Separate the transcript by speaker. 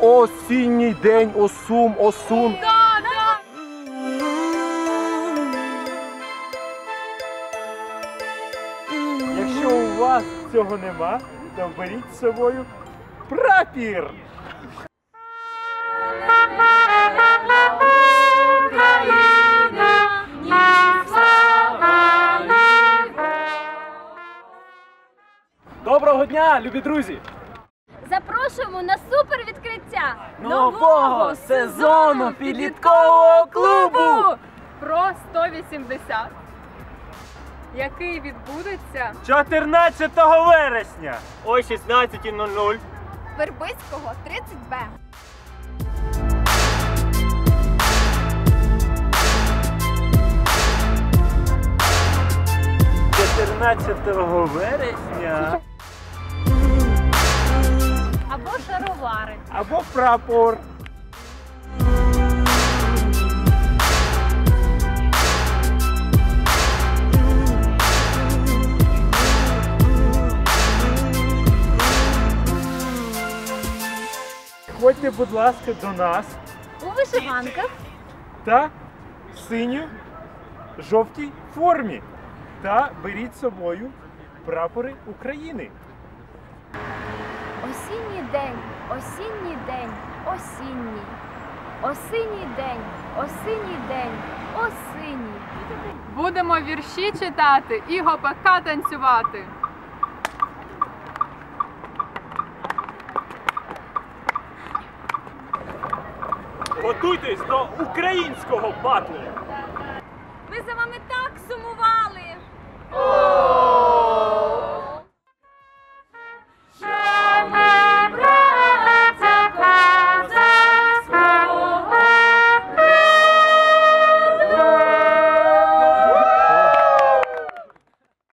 Speaker 1: Осінній день, осум, осун. Якщо у вас цього нема, то беріть з собою прапір. Доброго дня, любі друзі!
Speaker 2: Запрошуємо на супер відкриття
Speaker 3: Нового сезону підліткового клубу!
Speaker 4: Про 180, який відбудеться?
Speaker 1: 14 вересня. О 16.00
Speaker 2: Вербицького 30Б.
Speaker 1: 14 вересня
Speaker 2: шаровари.
Speaker 1: або прапор. Ходьте, будь ласка, до нас
Speaker 2: У вишиванках
Speaker 1: та синю жовтій формі. Та беріть з собою прапори України.
Speaker 2: Осінній день, осінній день, осінній. Осінній день, осінній день, осінній.
Speaker 4: будемо вірші читати і гопака танцювати.
Speaker 1: Готуйтесь до українського батлу!
Speaker 2: Ми за вами